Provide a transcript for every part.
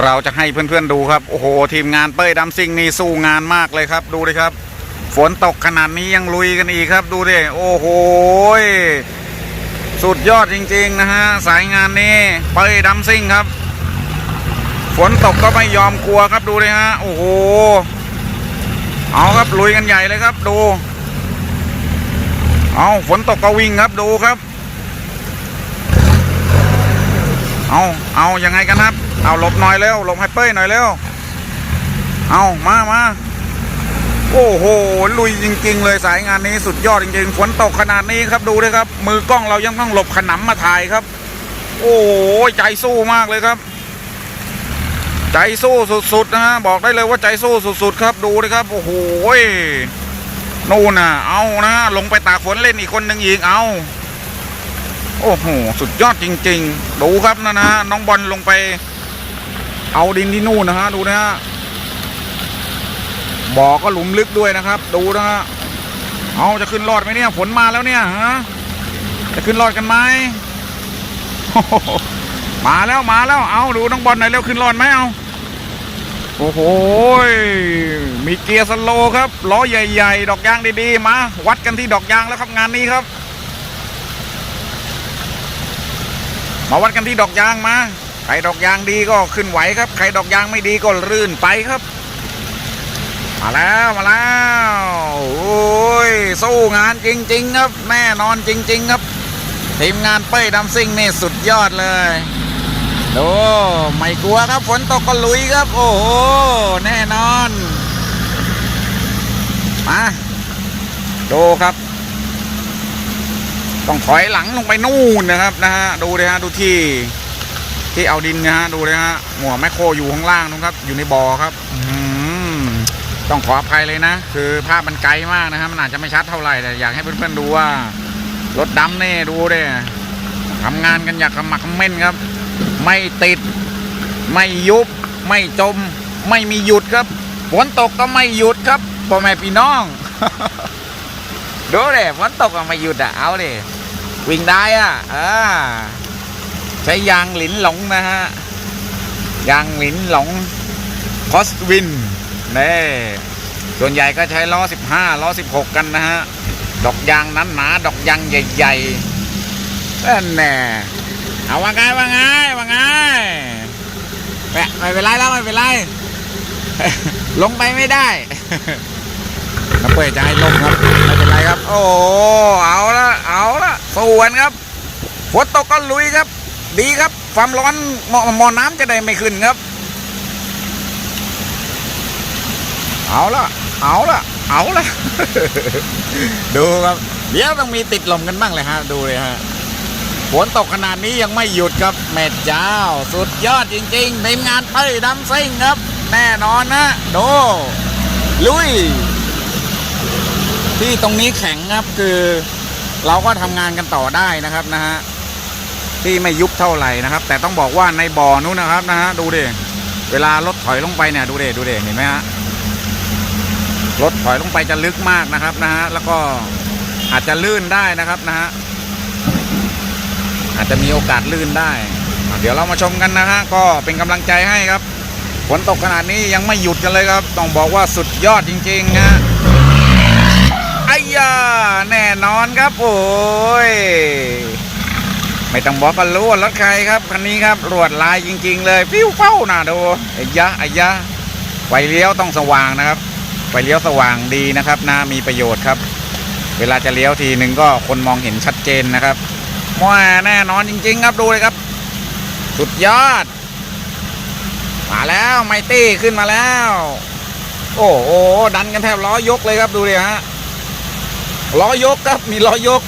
เราจะให้เพื่อนๆดูครับ โอ้โห ทีมงานเป้ยดัมซิงนี่สู้งานมากเลยครับ ดูเลยครับ ฝนตกขนาดนี้ยังลุยกันอีกครับ ดูดิโอ้โหสุดยอดจริง ๆ นะฮะ สายงานนี้เป้ยดัมซิงครับ ฝนตกก็ไม่ยอมกลัวครับดูเลยฮะโอ้โหเอาครับลุยกันใหญ่เลยครับ ดู เอาฝนตกก็วิ่งครับดูครับ เอาเอายังไงกันครับ เอาหลบหน่อยเร็วหลบให้เป้ยหน่อยเร็ว เอามามาโอ้โห ลุยจริง ๆ เลยสายงานนี้สุดยอดจริงๆ ฝนตกขนาดนี้ครับดูเลยครับ มือกล้องเรายังต้องหลบขนำมาถ่ายครับ โอ้โห ใจสู้มากเลยครับ ใจสู้สุดๆนะฮะบอกได้เลยว่าใจสู้สุดๆ ครับดูเลยครับ โอ้โหนู่นน่ะ เอานะลงไปตากฝนเล่นอีกคนหนึ่งอีกเอาโอ้โห สุดยอดจริง ๆ ดูครับนะนะน้องบอลลงไป เอาดินที่นู่นนะฮะดูนะฮะบ่อก็หลุมลึกด้วยนะครับ ดูนะฮะเอาจะขึ้นรอดไหมเนี่ยฝนมาแล้วเนี่ยฮะจะขึ้นรอดกันไหมมาแล้วมาแล้วเอาดูน้องบอลหน่อยเร็วขึ้นรอดไหมเอาโอ้โหมีเกียร์สโลครับล้อใหญ่ๆ ดอกยางดีๆมาวัดกันที่ดอกยางแล้วครับงานนี้ครับ มาวัดกันที่ดอกยางมา ใครดอกยางดีก็ขึ้นไหวครับ ใครดอกยางไม่ดีก็รื่นไปครับ มาแล้วมาแล้วโอ้ยสู้งานจริง ๆ ครับ แน่นอนจริง ๆ ครับ ทีมงานเป้ยดำซิ่งนี่สุดยอดเลยดูไม่กลัวครับฝนตกก็ลุยครับ โอ้โหแน่นอน มาดูครับต้องถอยหลังลงไปนู่นนะครับนะฮะดูเลยฮะดูที่ ที่เอาดินนะฮะดูเลยฮะหัวแมคโครอยู่ข้างล่างนะครับ อยู่ในบ่อครับต้องขออภัยเลยนะ คือภาพมันไกลมากนะครับมันอาจจะไม่ชัดเท่าไหร่แต่อยากให้เพื่อนๆดูว่ารถดำนี่ดูเด้ทำงานกันอยากขมักเม้นครับ ไม่ติด ไม่ยุบ ไม่จม ไม่มีหยุดครับฝนตกก็ไม่หยุดครับพ่อแม่พี่น้องดูเด้ฝนตกก็ไม่หยุดอะเอาเด้วิ่งได้อะอ่า ใช้ยางหลินหลงนะฮะ ยางหลินหลงคอสวินเน่ส่วนใหญ่ก็ใช้ล้อ 15ล้อ 16 กันนะฮะ ดอกยางนั้นหนาดอกยางใหญ่ๆนั่นแน่เอาว่าไงว่าไงว่าไงแหมไม่เป็นไรแล้วไม่เป็นไร ลงไปไม่ได้น้ำเปิดจะให้ลงครับไม่เป็นไรครับ โอ้เอาละเอาละสู้กันครับฝนตกก็ลุยครับ ดีครับความร้อนหมอมอน้ำจะได้ไม่ขึ้นครับ เอาละเอาละเอาละดูครับ เดี๋ยวต้องมีติดลมกันบ้างเลยฮะ ดูเลยฮะฝนตกขนาดนี้ยังไม่หยุดครับแม่เจ้า สุดยอดจริงๆทีมงานเป้ยดำซิ่งครับ แน่นอนนะดูลุย ที่ตรงนี้แข็งครับคือ เราก็ทำงานกันต่อได้นะครับนะฮะ ที่ไม่ยุบเท่าไหร่นะครับ แต่ต้องบอกว่าในบ่อนู้นนะครับนะฮะดูดิเวลารถถอยลงไปเนี่ยดูดิดูดิเห็นไหมฮะรถถอยลงไปจะลึกมากนะครับนะฮะแล้วก็อาจจะลื่นได้นะครับนะฮะอาจจะมีโอกาสลื่นได้ เดี๋ยวเรามาชมกันนะฮะก็เป็นกำลังใจให้ครับฝนตกขนาดนี้ยังไม่หยุดกันเลยครับ ต้องบอกว่าสุดยอดจริงๆฮะไอ้ยาแน่นอนครับโอ้ย ไม่ต้องบอกก็รู้ว่ารถใครครับคันนี้ครับรวดลายจริง ๆ เลยฟิวเฝ้าน่ะดูไอ้ยะไอ้ยะไฟเลี้ยวต้องสว่างนะครับไฟเลี้ยวสว่างดีนะครับนะมีประโยชน์ครับ เวลาจะเลี้ยวทีหนึ่งก็คนมองเห็นชัดเจนนะครับว้าแน่นอนจริง ๆ ครับดูเลยครับ สุดยอด มาแล้วไมตี้ขึ้นมาแล้ว โอ้โหดันกันแทบล้อยกเลยครับดูเลยฮะล้อยกครับมีล้อยก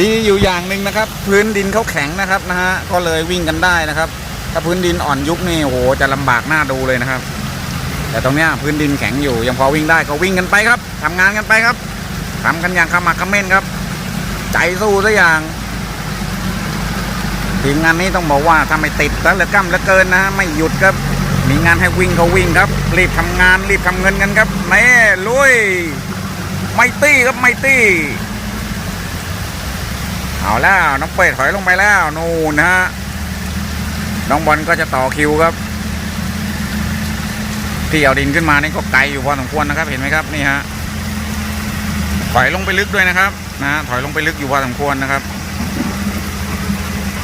ดีอยู่อย่างหนึ่งนะครับ พื้นดินเขาแข็งนะครับนะฮะก็เลยวิ่งกันได้นะครับ ถ้าพื้นดินอ่อนยุบนี่โอ้โหจะลำบากหน้าดูเลยนะครับ แต่ตรงเนี้ยพื้นดินแข็งอยู่ยังพอวิ่งได้ก็วิ่งกันไปครับทำงานกันไปครับทำกันอย่างขมักขม้นครับ ใจสู้ซะอย่างทีมงานนี้ต้องบอกว่าถ้าไมติดแล้วเหลือกล้ำเหลือเกินนะไม่หยุดครับ มีงานให้วิ่งก็วิ่งครับ รีบทำงานรีบทำเงินกันครับแม่ลุยไม่ตี้ครับไม่ตี้ เอาแล้วน้องเป็ดถอยลงไปแล้วนู่นฮะน้องบอลก็จะต่อคิวครับ ที่เอาดินขึ้นมานี่ก็ไกลอยู่พอสมควรนะครับ เห็นไหมครับนี่ฮะถอยลงไปลึกด้วยนะครับนะฮะถอยลงไปลึกอยู่พอสมควรนะครับ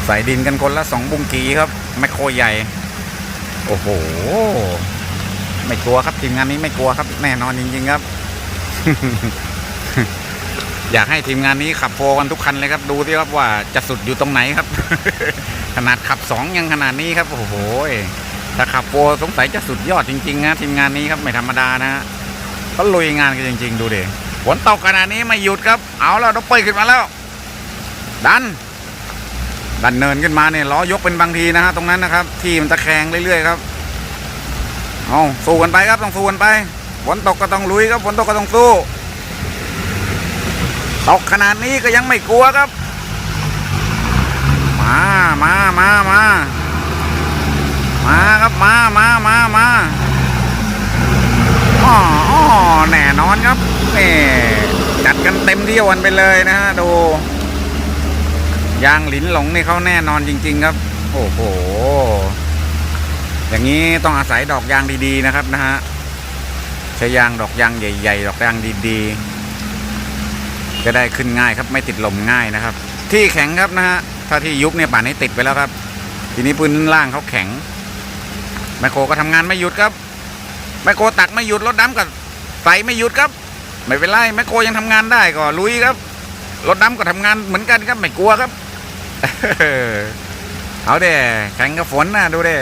ใส่ดินกันคนละสองบุงกีครับแมคโครใหญ่ โอ้โห ไม่กลัวครับทีมงานนี้ไม่กลัวครับ แน่นอนจริงๆครับ อยากให้ทีมงานนี้ขับโฟกันทุกคันเลยครับ ดูที่ครับว่าจะสุดอยู่ตรงไหนครับ ขนาดขับสองยังขนาดนี้ครับ โอ้โหถ้าขับโฟสงสัยจะสุดยอดจริงๆนะทีมงานนี้ครับไม่ธรรมดานะฮะเขาลุยงานกันจริง ๆ ดูดิฝนตกขนาดนี้ไม่หยุดครับ เอาแล้วต้องเปิดขึ้นมาแล้ว ดัน ดันเนินขึ้นมาเนี่ยล้อยกเป็นบางทีนะฮะตรงนั้นนะครับ ที่มันตะแคงเรื่อยๆครับเอาสู้กันไปครับต้องสู้กันไปฝนตกก็ต้องลุยครับฝนตกก็ต้องสู้ ตกขนาดนี้ก็ยังไม่กลัวครับ มามามามามาครับมามามามาอ๋ออ๋อแน่นอนครับนี่จัดกันเต็มที่วันไปเลยนะฮะดูยางหลินหลงนี่เขาแน่นอนจริง ๆ ครับ โอ้โห อย่างนี้ต้องอาศัยดอกยางดีๆนะครับนะฮะใช้ยางดอกยางใหญ่ ๆ ดอกยางดี ๆ จะได้ขึ้นง่ายครับไม่ติดลมง่ายนะครับ ที่แข็งครับนะฮะถ้าที่ยุบเนี่ยป่านนี้ติดไปแล้วครับ ทีนี้พื้นล่างเขาแข็งแมคโครก็ทำงานไม่หยุดครับแมคโครตักไม่หยุดรถดำก็ใส่ไม่หยุดครับ ไม่เป็นไรแมคโครยังทำงานได้ก็ลุยครับรถดำก็ทำงานเหมือนกันครับไม่กลัวครับเอาเด้แข่งกับฝนนะดูเด้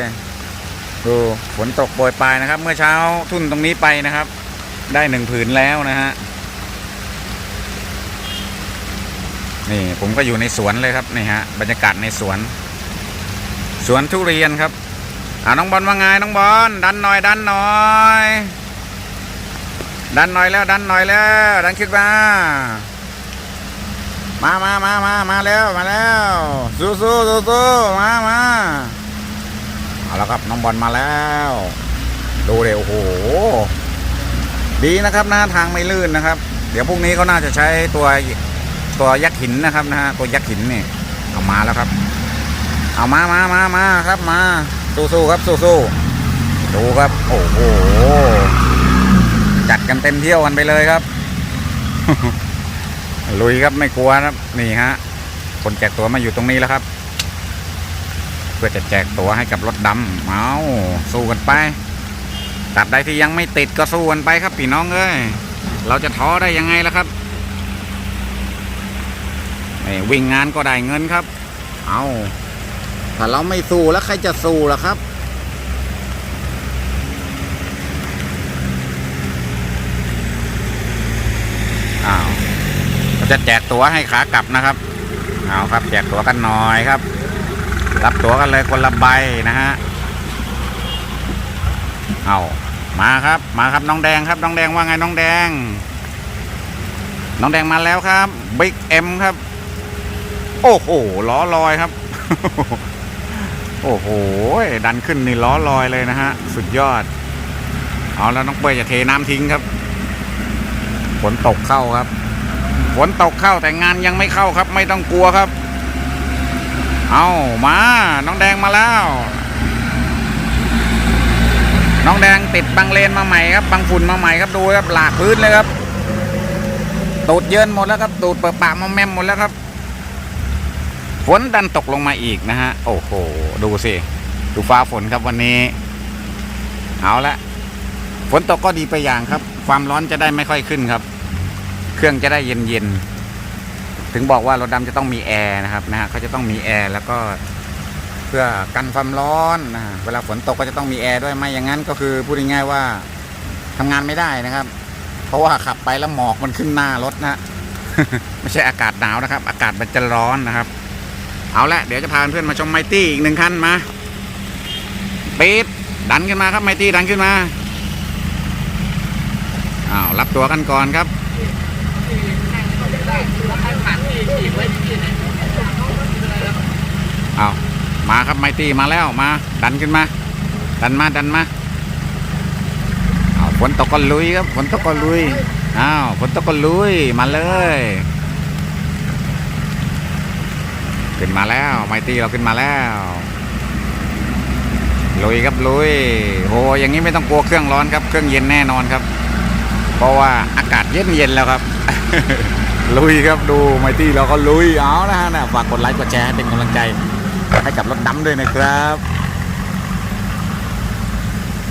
ดูฝนตกโปรยปลายนะครับ เมื่อเช้าทุ่นตรงนี้ไปนะครับ ได้หนึ่งผืนแล้วนะฮะ นี่ผมก็อยู่ในสวนเลยครับนี่ฮะบรรยากาศในสวน สวนทุเรียนครับอ่าน้องบอลว่าไงน้องบอลดันหน่อยดันหน่อยดันหน่อยแล้วดันหน่อยแล้วดันขึ้นมามามามามามาแล้วมาแล้วสู้สู้สู้สู้มามาเอาล้วครับน้องบอลมาแล้วดูเดี๋ยวโอ้โหดีนะครับหนะทางไม่ลื่นนะครับ เดี๋ยวพรุ่งนี้เขาน่าจะใช้ตัว ตัวยักษ์หินนะครับนะฮะตัวยักษ์หินนี่เอามาแล้วครับ เอามามามามาครับมาสู้สู้ครับสู้สู้ดูครับ โอ้โหจัดกันเต็มเที่ยวกันไปเลยครับ ลุยครับไม่กลัวครับนี่ฮะคนแจกตั๋วมาอยู่ตรงนี้แล้วครับ เพื่อจะแจกตั๋วให้กับรถดำเอาสู้กันไปตัดใดที่ยังไม่ติดก็สู้กันไปครับพี่น้องเอ้ยเราจะท้อได้ยังไงล่ะครับ นี่วิ่งงานก็ได้เงินครับ เอาถ้าเราไม่สู้แล้วใครจะสู้ล่ะครับ อ้าวเราจะแจกตั๋วให้ขากลับนะครับ เอาครับแจกตั๋วกันหน่อยครับ รับตั๋วกันเลยคนละใบนะฮะ เอามาครับ มาครับน้องแดงครับ น้องแดงว่าไงน้องแดง น้องแดงมาแล้วครับบิ๊กเอ็มครับ โอ้โหล้อลอยครับ โอ้โห ดันขึ้นนี่ล้อลอยเลยนะฮะ สุดยอด เอาแล้วน้องเป้ยจะเทน้ำทิ้งครับ ฝนตกเข้าครับ ฝนตกเข้าแต่งานยังไม่เข้าครับ ไม่ต้องกลัวครับ เอามา น้องแดงมาแล้ว น้องแดงติดบังเลนมาใหม่ครับบังฝุ่นมาใหม่ครับดูครับหลากพื้นเลยครับตูดเยินหมดแล้วครับตูดเปิดปากมอมแมมหมดแล้วครับ ฝนดันตกลงมาอีกนะฮะ โอ้โห ดูสิ ดูฟ้าฝนครับวันนี้ เอาละ ฝนตกก็ดีไปอย่างครับ ความร้อนจะได้ไม่ค่อยขึ้นครับ เครื่องจะได้เย็นๆถึงบอกว่ารถดำจะต้องมีแอร์นะครับนะฮะเขาจะต้องมีแอร์แล้วก็เพื่อกันความร้อนนะเวลาฝนตกก็จะต้องมีแอร์ด้วยไม่อย่างนั้นก็คือพูดง่ายๆว่าทำงานไม่ได้นะครับ เพราะว่าขับไปแล้วหมอกมันขึ้นหน้ารถนะ ไม่ใช่อากาศหนาวนะครับ อากาศมันจะร้อนนะครับ เอาละเดี๋ยวจะพาเพื่อนมาชมไมตี้อีกหนึ่งคันมาปี๊ดดันขึ้นมาครับไมตี้ดันขึ้นมาอ้าวรับตัวกันก่อนครับเอามาครับไมตี้มาแล้วมา ดันขึ้นมา ดันมาดันมาอ้าฝนตกก็ลุยครับฝนตกก็ลุยอ้าวฝนตกก็ลุยมาเลย ขึ้นมาแล้วไมตี้เราขึ้นมาแล้วลุยครับลุยโหอย่างนี้ไม่ต้องกลัวเครื่องร้อนครับเครื่องเย็นแน่นอนครับ เพราะว่าอากาศเย็นเย็นแล้วครับ ลุยครับดูไมตี้เราก็ลุยเอานะฮะนะฝากกดไลค์กดแชร์ให้เป็นกำลังใจให้กับรถดำด้วยนะครับ